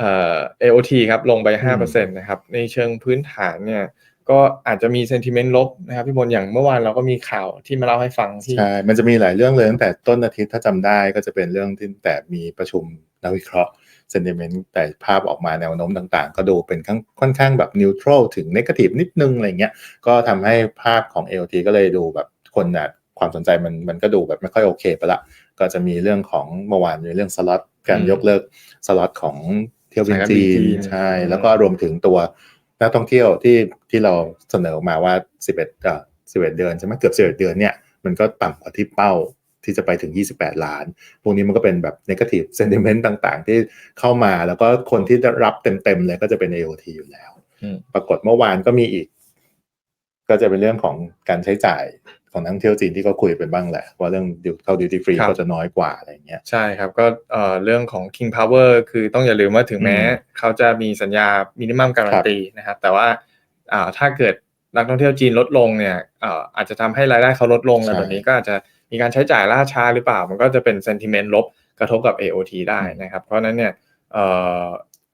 เอ่อ AOT ครับลงไปอืม5%นะครับในเชิงพื้นฐานเนี่ยก็อาจจะมี sentiment ลบนะครับพี่บนอย่างเมื่อวานเราก็มีข่าวที่มาเล่าให้ฟังที่ใช่ มันจะมีหลายเรื่องเลยตั้งแต่ต้นอาทิตย์ถ้าจำได้ก็จะเป็นเรื่องที่แต่มีประชุมนักวิเคราะห์เซนติเมนต์แต่ภาพออกมาแนวโน้มต่างๆ ก็ดูเป็นค่อนค่อนข้างแบบนิวทรัลถึงนกาทีฟนิดนึงอะไรเงี้ยก็ทำให้ภาพของ AOT ก็เลยดูแบบคนอะความสนใจมันมันก็ดูแบบไม่ค่อยโอเคไปละ ก็จะมีเรื่องของเมื่อวานมีเรื่องสล็อตการอืมยกเลิกสล็อตของ เที่ยวบินสายการบินจีนจีนใช่อืมแล้วก็รวมถึงตัวนักท่องเที่ยวที่ที่เราเสนอมาว่า 11เอ่อ11 เดือนใช่ไหมเกือบ11 เดือนเนี่ยมันก็ต่ำกว่าที่เป้าที่จะไปถึง 28 ล้าน พวกนี้มันก็เป็นแบบ negative sentiment ต่างๆ ที่เข้ามาแล้วก็คนที่ได้รับเต็มๆเลยก็จะเป็น AOT อยู่แล้วอืมปรากฏเมื่อวานก็มีอีก ก็จะเป็นเรื่องของการใช้จ่าย ของนักท่องเที่ยวจีนที่เขาคุยไปบ้างแหละ ว่าเรื่องดิวเข้าดิวตี้ฟรีครับก็จะน้อยกว่าอะไรอย่างเงี้ยใช่ครับก็เอ่อเรื่องของ King Power คือต้องอย่าลืมว่าถึงแม้อืมเขาจะมีสัญญามินิมัมการันตีนะครับแต่ว่าอ่าถ้าเกิดนักท่องเที่ยวจีนลดลงเนี่ยเอ่ออาจจะทำให้รายได้เขาลดลงอะไรแบบนี้ก็อาจจะมีการใช้จ่ายล่าช้าหรือเปล่า มันก็จะเป็น sentiment ลบกระทบกับ AOT ได้นะครับ เพราะฉะนั้นเนี่ยเอ่อ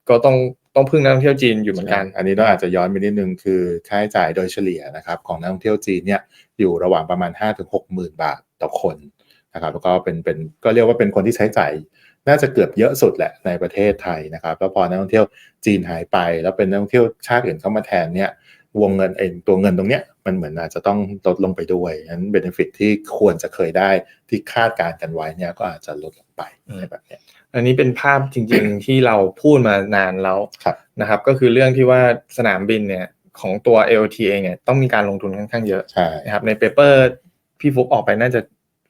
ก็ต้อง ต้องพึ่งนักท่องเที่ยวจีนอยู่เหมือนกัน อันนี้ต้องอาจจะย้อนไปนิดนึงคือค่าใช้จ่ายโดยเฉลี่ยนะครับของนักท่องเที่ยวจีนเนี่ยอยู่ระหว่างประมาณ5ถึง6หมื่นบาทต่อคนนะครับแล้วก็เป็นเป็นก็เรียกว่าเป็นคนที่ใช้จ่ายน่าจะเกือบเยอะสุดแหละในประเทศไทยนะครับแล้วพอนักท่องเที่ยวจีนหายไป แล้วเป็นนักท่องเที่ยวชาติอื่นเข้ามาแทนเนี่ยวงเงินเองตัวเงินตรงเนี้ยมันเหมือนอาจจะต้องลดลงไปด้วยงั้นเบนฟิตที่ควรจะเคยได้ที่คาดการณ์กันไว้เนี่ยก็อาจจะลดลงไปอืมอะไรแบบเนี้ย อันนี้เป็นภาพจริง ๆ ที่เราพูดมานานแล้วครับนะครับ ก็คือเรื่องที่ว่าสนามบินเนี่ยของตัว AOT เองเนี่ยต้องมีการลงทุนค่อนข้างเยอะใช่นะครับในเปเปอร์พี่ฟุกออกไปน่าจะ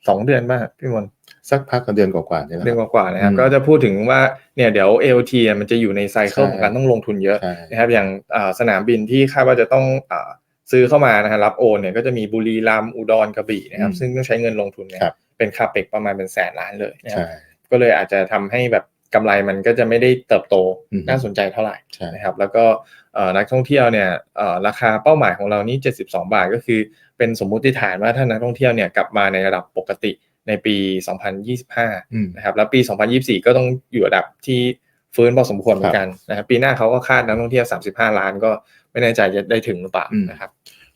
สองเดือนบ้างพี่มนต์สักพักเดือนกว่าๆนี่แหละเดือนครับกว่าๆนะครับอืมก็จะพูดถึงว่าเนี่ยเดี๋ยว AOT อะมันจะอยู่ในไซเคิลใช่ของการต้องลงทุนเยอะใช่นะครับอย่างอ่าสนามบินที่คาดว่าจะต้องอาซื้อเข้ามานะฮะรับโอนเนี่ยก็จะมีบุรีรัมย์อุดรกระบี่นะครับอืมซึ่งต้องใช้เงินลงทุนเนี่ยครับเป็นคาเปกประมาณเป็นแสนล้านเลยนะครับใช่ ก็เลยอาจจะทำให้แบบกำไรมันก็จะไม่ได้เติบโตอืมน่าสนใจเท่าไหร่ใช่นะครับ แล้วก็เอ่อนักท่องเที่ยวเนี่ยเอ่อราคาเป้าหมายของเรานี่ 72 บาทก็คือ เป็นสมมุติฐานว่าถ้านักท่องเที่ยวเนี่ยกลับมาในระดับปกติในปี 2025อืมนะครับ แล้วปี 2024 ก็ต้องอยู่ระดับที่ฟื้นพอสมควรเหมือนกันนะครับ ปีหน้าเขาก็คาดนักท่องเที่ยว 35 ล้านก็ไม่แน่ใจจะได้ถึงหรือเปล่าอืมนะครับ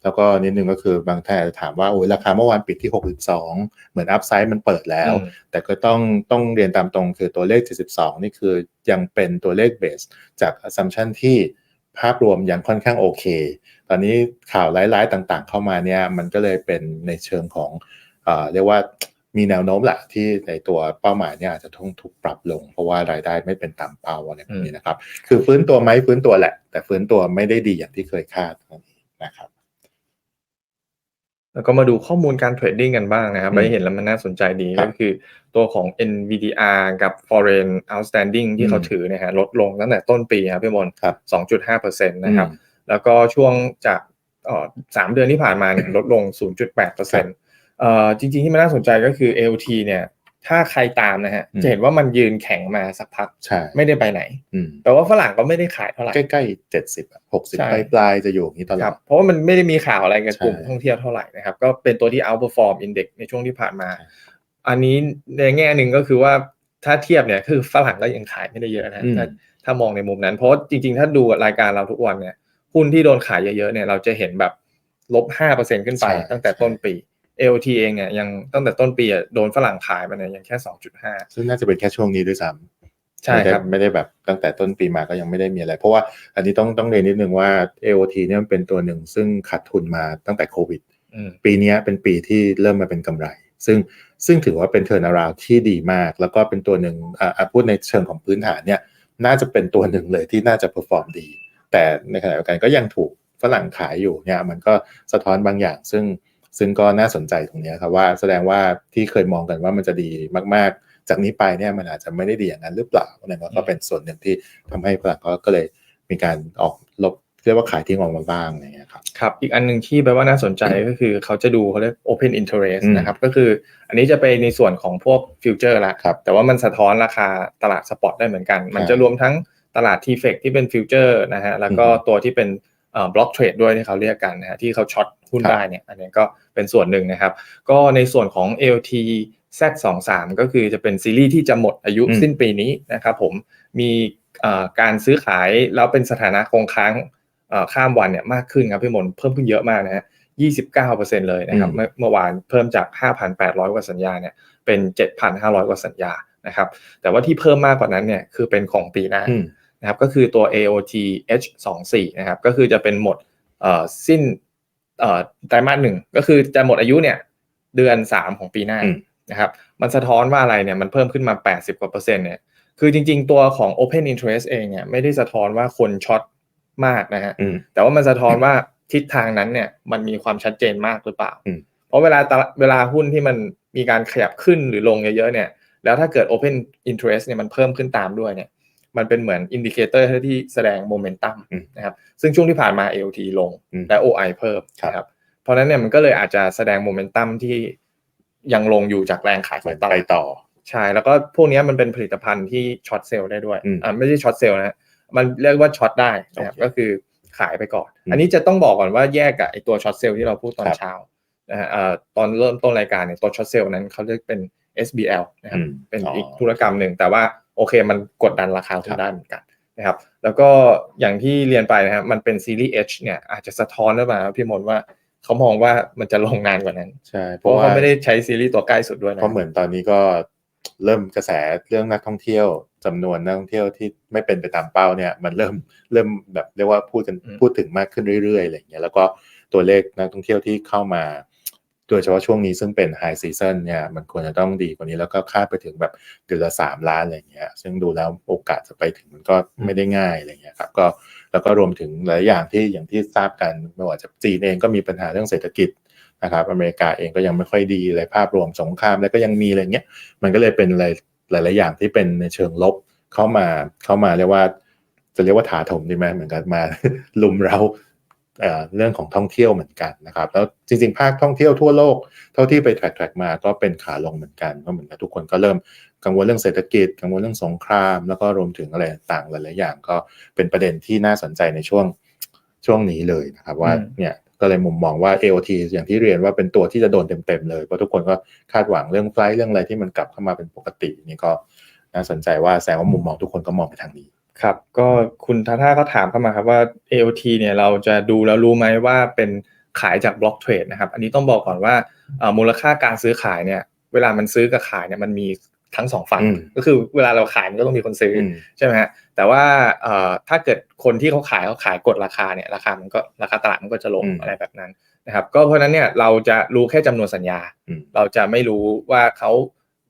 แล้วก็นิดนึงก็คือบางท่านอาจจะถามว่าโอ้ยราคาเมื่อวานปิดที่ 62 เหมือนอัพไซด์มันเปิดแล้วอืมแต่ก็ต้องต้องเรียนตามตรงคือตัวเลข 72 นี่คือยังเป็นตัวเลขเบสจาก assumption ที่ภาพรวมยังค่อนข้างโอเค ตอนนี้ข่าวร้ายๆต่างๆ เข้ามาเนี่ยมันก็เลยเป็นในเชิงของเอ่อเรียกว่ามีแนวโน้มแหละที่ในตัวเป้าหมายเนี่ยอาจจะต้องถูกปรับลง เพราะว่ารายได้ไม่เป็นตามเป้าอะไรแบบนี้นะครับ คือฟื้นตัวไหมฟื้นตัวแหละ แต่ฟื้นตัวไม่ได้ดีอย่างที่เคยคาดนะครับ แล้วก็มาดูข้อมูลการเทรดดิ้งกันบ้างนะครับอืมไปเห็นแล้วมันน่าสนใจดีครัก็บคือตัวของ NVDR กับ Foreign Outstanding ที่เขาอืมถือเนะฮะลดลงตั้งแต่ต้นปีครับพี่มนต์ครับ2.5%นะครับอืมแล้วก็ช่วงจากเอ่อสามเดือนที่ผ่านมาเนี่ยลดลง 0.8%เอ่อจริงๆที่มันน่าสนใจก็คือ AOT เนี่ย ถ้าใครตามนะฮะอืมจะเห็นว่ามันยืนแข็งมาสักพักใช่ไม่ได้ไปไหนอืมแปลว่าฝรั่งก็ไม่ได้ขายเท่าไหร่ใกล้ๆเจ็ดสิบหกสิบใช่ปลายปลายๆจะอยู่อย่างนี้ตลคอรัดบเพราะว่ามันไม่ได้มีข่าวอะไรกับใช่กลุ่มท่องเที่ยวเท่าไหร่นะครับ ก็เป็นตัวที่ outperform index ในช่วงที่ผ่านมา อันนี้ในแง่หนึ่งก็คือว่าถ้าเทียบเนี่ยคือฝรั่งก็ยังขายไม่ได้เยอะนะอืมถ้าถ้ามองในมุมนั้น เพราะว่าจริง ๆ ถ้าดูรายการเราทุกวันเนี่ยหุ้นที่โดนขายเยอะๆเนี่ยเราจะเห็นแบบลบห้าเปอร์เซ็นขึ้นไปใช่ตั้งแต่ต้นปี AOT เองเนี่ยยังตั้งแต่ต้นปีอะโดนฝรั่งขายมาเนี่ยยังแค่สองจุดห้าซึ่งน่าจะเป็นแค่ช่วงนี้ด้วยซ้ำใช่ครับไม่ได้ไม่ได้แบบตั้งแต่ต้นปีมาก็ยังไม่ได้มีอะไร เพราะว่าอันนี้ต้องต้องเรียนนิดนึงว่า AOT เนี่ยมันเป็นตัวหนึ่งซึ่งขาดทุนมาตั้งแต่โควิดอืมปีเนี้ยเป็นปีที่เริ่มมาเป็นกำไร ซึ่งซึ่งถือว่าเป็นเทอร์นาราวที่ดีมาก แล้วก็เป็นตัวหนึ่งอ่าอ่าพูดในเชิงของพื้นฐานเนี่ยน่าจะเป็นตัวหนึ่งเลยที่น่าจะเพอร์ฟอร์มดี แต่ในขณะเดียวกันก็ยังถูกฝรั่งขายอยู่เนี่ยมันก็สะท้อนบางอย่างซึ่ง ซึ่งก็น่าสนใจตรงเนี้ยครับว่าแสดงว่าที่เคยมองกันว่ามันจะดีมาก ๆ จากนี้ไปเนี่ยมันอาจจะไม่ได้ดีอย่างนั้นหรือเปล่านั่นก็เป็นส่วนหนึ่งที่ทำให้ฝรั่งก็ก็เลยมีการออกลบเรียกว่าขายทิ้งออกมาบ้างอะไรเงี้ยครับครับอีกอันหนึ่งที่แปลว่าน่าสนใจก็คือเขาจะดูเขาเรียก open interest อืมนะครับก็คืออันนี้จะไปในส่วนของพวกฟิวเจอร์ละครับแต่ว่ามันสะท้อนราคาตลาดสปอตได้เหมือนกัน มันจะรวมทั้งตลาด t f e c ที่เป็นฟิวเจอร์นะฮะแล้วก็อือฮึตัวที่เป็นบล็อกเทรดด้วยที่เขาเรียกกันนะฮะที่เขาช็อตหุ้นครับได้เนี่ยอันนี้ก็ เป็นส่วนหนึ่งนะครับ ก็ในส่วนของ LT Z23 ก็คือจะเป็นซีรีส์ที่จะหมดอายุอืมสิ้นปีนี้นะครับผมมีเอ่อการซื้อขายแล้วเป็นสถานะคงค้างเอ่อข้ามวันเนี่ยมากขึ้นครับพี่มนต์เพิ่มขึ้นเยอะมากนะฮะ29%เลยนะครับอืมเมื่อเมื่อวานเพิ่มจาก 5,800 กว่าสัญญาเนี่ยเป็น 7,500 กว่าสัญญานะครับแต่ว่าที่เพิ่มมากกว่านั้นเนี่ยคือเป็นของปีหน้าอืมนะครับก็คือตัว AOT H24 นะครับก็คือจะเป็นหมดเอ่อสิ้นเอ่อ ไตรมาสหนึ่งก็คือจะหมดอายุเนี่ยเดือน3ของปีหน้าอืมนะครับมันสะท้อนว่าอะไรเนี่ยมันเพิ่มขึ้นมา 80กว่าเปอร์เซ็นต์เนี่ยคือจริง ๆ ตัวของ Open Interest เองเนี่ยไม่ได้สะท้อนว่าคนช็อตมากนะฮะอืมแต่ว่ามันสะท้อนว่าทิศทางนั้นเนี่ยมันมีความชัดเจนมากหรือเปล่าอืมเพราะเวลาตลาดเวลาหุ้นที่มันมีการขยับขึ้นหรือลงเยอะๆเนี่ยแล้วถ้าเกิด Open Interest เนี่ยมันเพิ่มขึ้นตามด้วยเนี่ย มันเป็นเหมือนอินดิเคเตอร์ที่แสดงโมเมนตัมอืมนะครับซึ่งช่วงที่ผ่านมา AOT ลงอืมและ OI เพิ่มครับนะครับเพราะฉะนั้นเนี่ยมันก็เลยอาจจะแสดงโมเมนตัมที่ยังลงอยู่จากแรงขายเหขมือองนตไปลาดต่อใช่แล้วก็พวกเนี้ยมันเป็นผลิตภัณฑ์ที่ช็อตเซลล์ได้ด้วยอืมอ่าไม่ใช่ช็อตเซลล์นะฮะมันเรียกว่าช็อตได้นะครับโอเคก็คือขายไปก่อนอืมอันนี้จะต้องบอกก่อนว่าแยกกับไอตัวช็อตเซลล์ที่เราพูดตอนครับเช้านะฮะเอ่อตอนเริ่มต้นรายการเนี่ยตัวช็อตเซลล์นั้นเขาเรียกเป็น SBL นะครับอืมเป็นอ๋ออีอีกธุรกรรมหนึ่งแต่ว่า โอเคมันกดดันราคาหุ้ครันบได้เหมือนกันนะครับ แล้วก็อย่างที่เรียนไปนะครับมันเป็นซีรีส์ H เนี่ยอาจจะสะท้อนหรือเปล่าครับพี่มนต์ว่าเขามองว่ามันจะลงนานกว่านั้นใช่เพเพราะราะว่าว่าเขาไม่ได้ใช้ซีรีส์ตัวใกล้สุดด้วยนะเพราะเหมือนตอนนี้ก็เริ่มกระแสเรื่องนักท่องเที่ยวจำนวนนักท่องเที่ยวที่ไม่เป็นไปตามเป้าเนี่ยมันเริ่มเริ่มแบบเรียกว่าพูดกันพูดถึงมากขึ้นเรื่อยๆอะไรอย่างเงี้ยแล้วก็ตัวเลขนักท่องเที่ยวที่เข้ามา โดยเฉพาะช่วงนี้ซึ่งเป็นไฮซีซันเนี่ยมันควรจะต้องดีกว่านี้แล้วก็คาดไปถึงแบบเดือนละสามล้านอะไรเงี้ยซึ่งดูแล้วโอกาสจะไปถึงมันก็ไม่ได้ง่ายอะไรเงี้ยครับก็แล้วก็รวมถึงหลายอย่างที่อย่างที่ทราบกันไม่ว่าจะจีนเองก็มีปัญหาเรื่องเศรษฐกิจนะครับอเมริกาเองก็ยังไม่ค่อยดีเลยภาพรวมสงครามแล้วก็ยังมีอะไรเงี้ยมันก็เลยเป็นอะไรหลาย ๆ อย่างที่เป็นในเชิงลบเข้ามาเข้ามาเรียกว่าจะเรียกว่าถาถมดีไหมเหมือนกันมาลุมเรา เอ่อเรื่องของท่องเที่ยวเหมือนกันนะครับ แล้วจริงๆ ภาคท่องเที่ยวทั่วโลก เท่าที่ไปแทร็กๆมาก็เป็นขาลงเหมือนกันเพราะเหมือนกับทุกคนก็เริ่มกังวลเรื่องเศรษฐกิจ กังวลเรื่องสงคราม แล้วก็รวมถึงอะไรต่างๆหลายๆอย่าง ก็เป็นประเด็นที่น่าสนใจในช่วงช่วงนี้เลยนะครับ ว่าเนี่ยก็เลยมุมมองว่า AOT อย่างที่เรียนว่าเป็นตัวที่จะโดนเต็มๆเลยเพราะทุกคนก็คาดหวังเรื่องไฟล์เรื่องอะไรที่มันกลับเข้ามาเป็นปกตินี่ก็น่าสนใจว่าแสดงว่ามุมมองทุกคนก็มองไปทางนี้ ครับ ก็คุณทาท่าก็ถามเข้ามาครับว่า AOT เนี่ยเราจะดูแล้วรู้ไหมว่าเป็นขายจากบล็อกเทรดนะครับ อันนี้ต้องบอกก่อนว่าเอ่อมูลค่าการซื้อขายเนี่ยเวลามันซื้อกับขายเนี่ยมันมีทั้งสองฝั่งอืมก็คือเวลาเราขายมันก็ต้องมีคนซื้อออืมใช่ไหมฮะแต่ว่าเอ่อถ้าเกิดคนที่เขาขายเขาขายกดราคาเนี่ยราคามันก็ราคาตลาดมันก็จะลงอืมอะไรแบบนั้นนะครับ ก็เพราะฉะนั้นเนี่ยเราจะรู้แค่จำนวนสัญญาอืมเราจะไม่รู้ว่าเขา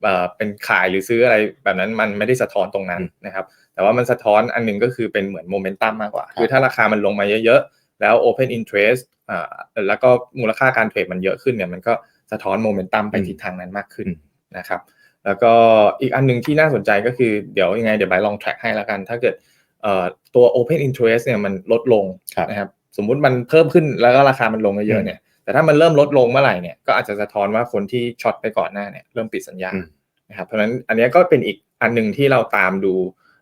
เอ่อเป็นขายหรือซื้ออะไรแบบนั้นมันไม่ได้สะท้อนตรงนั้นอืมนะครับ แต่ว่ามันสะท้อนอันหนึ่งก็คือเป็นเหมือนโมเมนตัมมากกว่าครับคือถ้าราคามันลงมาเยอะๆ แล้ว Open Interest อ่าแล้วก็มูลค่าการเทรดมันเยอะขึ้นเนี่ยมันก็สะท้อนโมเมนตัมไปอืมทิศทางนั้นมากขึ้นอืมนะครับ แล้วก็อีกอันหนึ่งที่น่าสนใจก็คือเดี๋ยวยังไงเดี๋ยวไปลอง track ให้แล้วกัน ถ้าเกิดเอ่อตัว Open Interest เนี่ยมันลดลงครับนะครับสมมุติมันเพิ่มขึ้นแล้วก็ราคามันลงเยอือะมๆเนี่ย แต่ถ้ามันเริ่มลดลงเมื่อไหร่เนี่ยก็อาจจะสะท้อนว่าคนที่ช็อตไปก่อนหน้าเนี่ยเริ่มปิดสัญญาอืมนะครับเพราะฉะนั้นอันเนี้ยก็เป็นอีกอันหนึ่งที่เราตามดู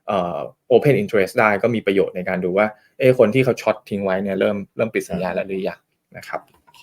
เอ่อ open interest ได้ก็มีประโยชน์ในการดูว่าเอ้คนที่เขาช็อตทิ้งไว้เนี่ยเริ่มเริ่มปิดสัญญาแล้วหรือยังนะครับโอเค